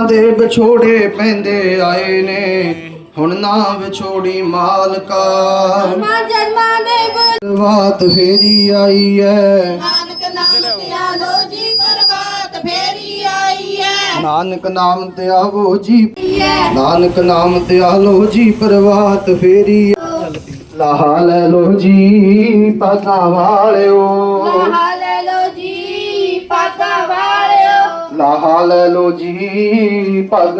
ਜਨਮਾਂ ਦੇ ਵਿਛੋੜੇ ਪੈਂਦੇ ਆਏ ਨੇ। ਹੁਣ ਨਾ ਵਿਛੋੜੀ ਮਾਲਕਾ। ਮਾਂ ਜਨਮਾਂ ਦੇ ਬਾਤ ਫੇਰੀ ਆਈ ਐ। ਨਾਨਕ ਨਾਮ ਤੇ ਆਲੋ ਜੀ ਪਰਵਾਤ ਫੇਰੀ ਆਈ ਹੈ ਨਾਨਕ ਨਾਮ ਤੇ ਆਵੋ ਜੀ ਨਾਨਕ ਨਾਮ ਤੇ ਆਲੋ ਜੀ ਪ੍ਰਵਾਤ ਫੇਰੀ ਲਾਹਾ ਲੈ ਲੋ ਜੀ ਪਾਗਾ ਵਾਲਿਓ। ਲਾਹਾ ਲੈ ਲੋ ਜੀ ਪਾਗਾ ਵਾਲਿਓ ਲਾਹਾ ਲੈ ਲੋ ਜੀ ਪੱਗ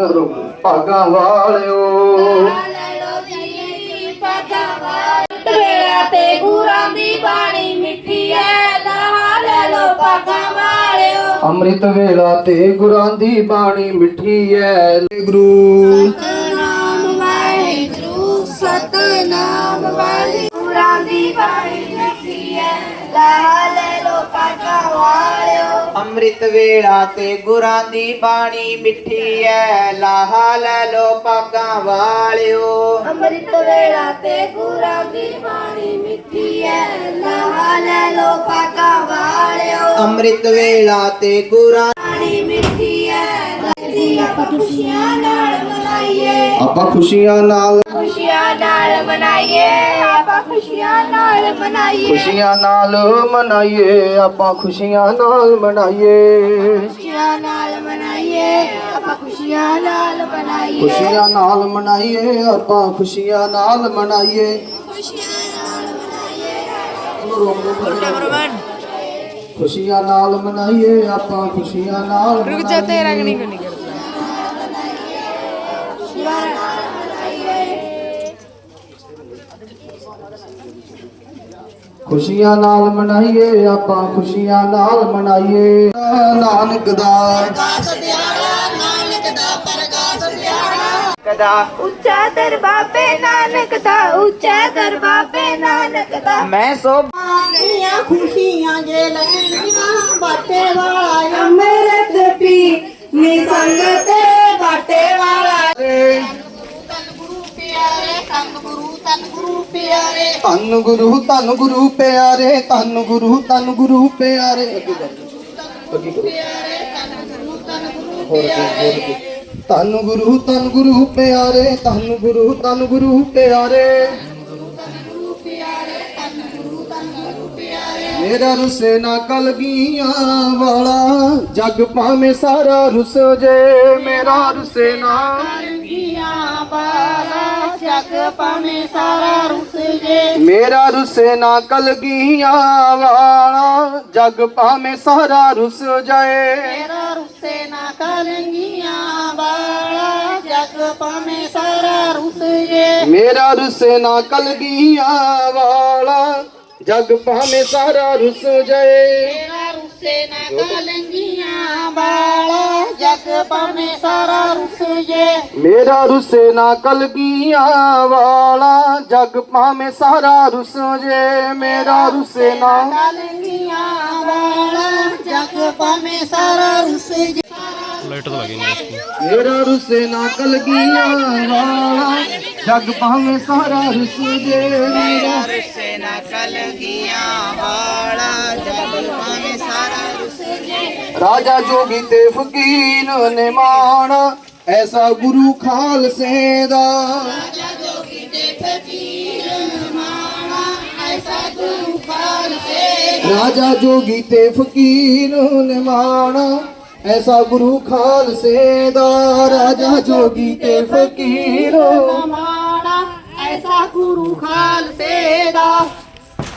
ਪਾਗਾ ਵਾਲਿਓ ਲਾਹਾ ਲੈ ਲੋ ਜੀ ਪਾਗਾ ਵਾਲਿਓ। ਵੇਲਾ ਤੇ ਗੁਰਾਂ ਦੀ ਬਾਣੀ ਮਿੱਠੀ ਹੈ ਲਾਹਾ ਲੈ ਲੋ ਪਾਗਾ ਵਾਲਿਓ। ਅੰਮ੍ਰਿਤ ਵੇਲਾ ਤੇ ਗੁਰਾਂ ਦੀ ਬਾਣੀ ਮਿੱਠੀ ਐ। ਗੁਰੂ ਸਤਨਾਮ ਵਾਹਿਗੁਰੂ ਸਤਨਾਮ ਵਾਹਿਗੁਰੂ। ਗੁਰਾਂ ਦੀ ਬਾਣੀ ਅੰਮ੍ਰਿਤ ਵੇਲਾ ਤੇ ਗੁਰਾਂ ਦੀ ਬਾਣੀ ਮਿੱਠੀ ਐ। ਲਾਹਾ ਲੈ ਲੋ ਪਾਗਾਂ ਵਾਲਿਓ। ਅੰਮ੍ਰਿਤ ਵੇਲਾ ਤੇ ਗੁਰਾਂ ਦੀ ਬਾਣੀ ਮਿੱਠੀ ਹੈ ਲਾਹਾ ਲੈ ਲੋ ਪਾਗਾ ਵਾਲਿਓ। ਅੰਮ੍ਰਿਤ ਵੇਲਾ ਤੇ ਗੁਰਾਂ ਬਾਣੀ ਮਿੱਠੀ ਹੈ ਜੀ ਆਪਾਂ ਖੁਸ਼ੀਆਂ ਨਾਲ ਮਨਾਈਏ ਆਪਾਂ ਖੁਸ਼ੀਆਂ ਨਾਲ ਖੁਸ਼ੀਆਂ ਨਾਲ ਮਨਾਈਏ ਆਪਾਂ ਖੁਸ਼ੀਆਂ ਨਾਲ ਮਨਾਈਏ ਖੁਸ਼ੀਆਂ ਨਾਲ ਮਨਾਈਏ ਆਪਾਂ ਖੁਸ਼ੀਆਂ ਨਾਲ ਮਨਾਈਏ ਖੁਸ਼ੀਆਂ ਨਾਲ ਮਨਾਈਏ ਆਪਾਂ ਖੁਸ਼ੀਆਂ ਨਾਲ ਮਨਾਈਏ ਖੁਸ਼ੀਆਂ ਨਾਲ ਮਨਾਈਏ ਆਪਾਂ ਖੁਸ਼ੀਆਂ ਨਾਲ ਮਨਾਈਏ ਖੁਸ਼ੀਆਂ ਨਾਲ ਮਨਾਈਏ ਖੁਸ਼ੀਆਂ ਨਾਲ ਮਨਾਈਏ ਆਪਾਂ ਖੁਸ਼ੀਆਂ ਨਾਲ ਰੁਕ ਜਾ ਤੇਰਾ ਨਹੀਂ ਖੁਸ਼ੀਆਂ ਨਾਲ ਮਨਾਈਏ ਆਪਾਂ ਖੁਸ਼ੀਆਂ ਨਾਲ ਮਨਾਈਏ। ਨਾਨਕ ਦਾ ਕਦਾ ਉੱਚਾ ਦਰ ਬਾਬੇ ਨਾਨਕ ਦਾ ਉੱਚਾ ਦਰ ਬਾਬੇ ਨਾਨਕ ਦਾ। ਮੈਂ ਸੋ ਦੀਆਂ ਖੁਸ਼ੀਆਂ ਜੇ ਲੈਣੀਆਂ ਬਾਟੇ ਵਾਲਾ ਅੰਮ੍ਰਿਤ ਪੀ ਨੀ ਸੰਗ ਤੇ ਬਾਟੇ ਵਾਲਾ। ਤਨ ਗੁਰੂ ਪਿਆਰੇ ਤਨ ਗੁਰੂ ਪਿਆਰੇ। ਧੰਨ ਗੁਰੂ ਧੰਨ ਗੁਰੂ ਪਿਆਰੇ ਧੰਨ ਗੁਰੂ ਧੰਨ ਗੁਰੂ ਪਿਆਰੇ। ਅੱਗੇ ਕਰੋ ਅੱਗੇ ਕਰੋ ਹੋਰ ਕੀ ਹੋਰ ਕੀ। ਧੰਨ ਗੁਰੂ ਧੰਨ ਗੁਰੂ ਪਿਆਰੇ ਧੰਨ ਗੁਰੂ ਧੰਨ ਗੁਰੂ ਪਿਆਰੇ। ਮੇਰਾ ਰੁਸੇ ਨਾ ਕਲਗੀਆਂ ਵਾਲਾ ਜਗ ਭਾਵੇਂ ਸਾਰਾ ਰੁਸ ਜੇ। ਮੇਰਾ ਰੁਸੇ ਨਾ ਗੀਆਂ ਬਾਲਾ ਜਗ ਪਾਵੇਂ ਸਾਰਾ ਰੁੱਸ ਜੇ ਮੇਰਾ ਰੁਸੇ ਨਾ ਕਲਗੀਆਂ ਵਾਲਾ ਜਗ ਭਾਵੇਂ ਸਾਰਾ ਰੁਸ ਜਾਏ। ਤੇਰਾ ਰੁੱਸੇ ਨਾ ਕਲੰਗੀਆਂ ਵਾਲਾ ਜਗ ਪਾਵੇਂ ਸਾਰਾ ਰੁੱਸ ਜੇ ਮੇਰਾ ਰੁਸੇ ਨਾ ਕਲਗੀਆਂ ਵਾਲਾ ਜਗ ਭਾਵੇਂ ਸਾਰਾ ਰੁਸ ਜਾਏ। ਰੁੱਸੇ ਨਾ ਕਲੰਗੀਆਂ ਵਾਲਾ ਜਗ ਪਾਵੇਂ ਸਾਰਾ ਰੁੱਸ ਜੇ। ਮੇਰਾ ਰੁਸੇ ਨਾ ਕਲਗੀਆਂ ਵਾਲਾ ਜਗ ਭਾਵੇਂ ਸਾਰਾ ਰੁਸ ਜੇ। ਮੇਰਾ ਰੁਸੇ ਨਾ ਕਲੰਗੀਆਂ ਵਾਲਾ ਜਗ ਪਾਵੇਂ ਸਾਰਾ ਰੁੱਸ ਜੇ। ਮੇਰਾ ਰੁਸੇ ਨਾ ਕਲਗੀਆਂ ਵਾਲਾ ਜਗ ਭਾਵੇਂ ਸਾਰਾ ਰੁਸ ਜੇ। ਮੇਰਾ ਰਸੇ ਨਾ ਕਲਗੀਆਂ ਵਾਲਾ ਜਗ ਪਾਵੇਂ ਸਾਰਾ ਰਾਜਾ ਜੋਗੀ ਤੇ ਫਕੀਰ ਨੇ ਮਾਣ ਐਸਾ ਗੁਰੂ ਖਾਲਸੇ ਦਾ। ਰਾਜਾ ਜੋਗੀ ਤੇ ਫਕੀਰ ਨੇ ਮਾਣ ਐਸਾ ਗੁਰੂ ਖਾਲਸੇ ਦਾ। ਰਾਜਾ ਜੋਗੀ ਤੇ ਫਕੀਰ ਮਾਣਾ ਐਸਾ ਗੁਰੂ ਖਾਲਸੇ ਦਾ।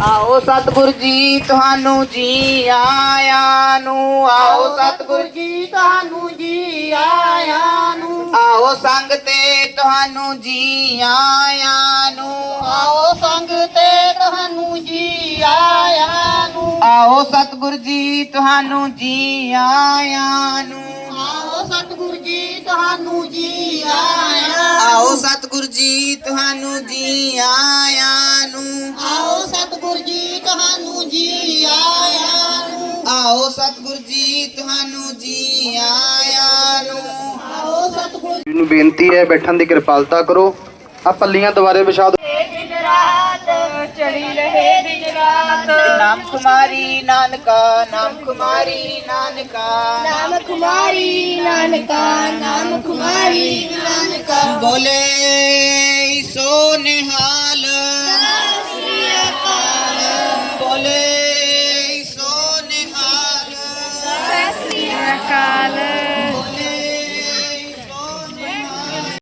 ਆਓ ਸਤਿਗੁਰ ਜੀ ਤੁਹਾਨੂੰ ਜੀ ਆਇਆਂ ਨੂੰ। ਆਓ ਸਤਿਗੁਰ ਜੀ ਤੁਹਾਨੂੰ ਜੀ ਆਇਆਂ ਨੂੰ। ਆਓ ਸੰਗ ਤੇ ਤੁਹਾਨੂੰ ਜੀ ਆਇਆਂ ਨੂੰ। ਆਓ ਸੰਗ ਤੇ ਤੁਹਾਨੂੰ ਜੀ ਆਇਆਂ ਨੂੰ। ਆਓ ਸਤਿਗੁਰ ਜੀ ਤੁਹਾਨੂੰ ਜੀ ਆਇਆਂ ਨੂੰ। ਆਓ ਸਤਿਗੁਰ ਜੀ ਤੁਹਾਨੂੰ ਜੀ ਆਇਆਂ ਆਓ ਸਤਿਗੁਰ ਜੀ ਤੁਹਾਨੂੰ ਜੀ ਆਇਆਂ ਨੂੰ। ਆਓ ਸਤਿਗੁਰ ਜੀ ਤੁਹਾਨੂੰ ਜੀ ਆਇਆਂ ਨੂੰ। ਆਓ ਸਤਿਗੁਰ ਜੀ ਤੁਹਾਨੂੰ ਜੀ ਆਇਆਂ ਨੂੰ। ਆਓ ਸਤਿਗੁਰ ਨੂੰ ਬੇਨਤੀ ਹੈ ਬੈਠਣ ਦੀ ਕਿਰਪਾਲਤਾ ਕਰੋ। ਆ ਪੱਲੀਆਂ ਦੁਬਾਰੇ ਵਿਛਾ ਦਿਓ। ਚੜੀ ਰਹੇ ਦਿਨ ਰਾਤ। ਨਾਮ ਕੁਮਾਰੀ ਨਾਨਕਾ ਨਾਮ ਕੁਮਾਰੀ ਨਾਨਕਾ। ਨਾਮ ਕੁਮਾਰੀ ਨਾਨਕਾ ਨਾਮ ਕੁਮਾਰੀ ਨਾਨਕਾ। ਬੋਲੇ ਸੋ ਨਿਹਾਲ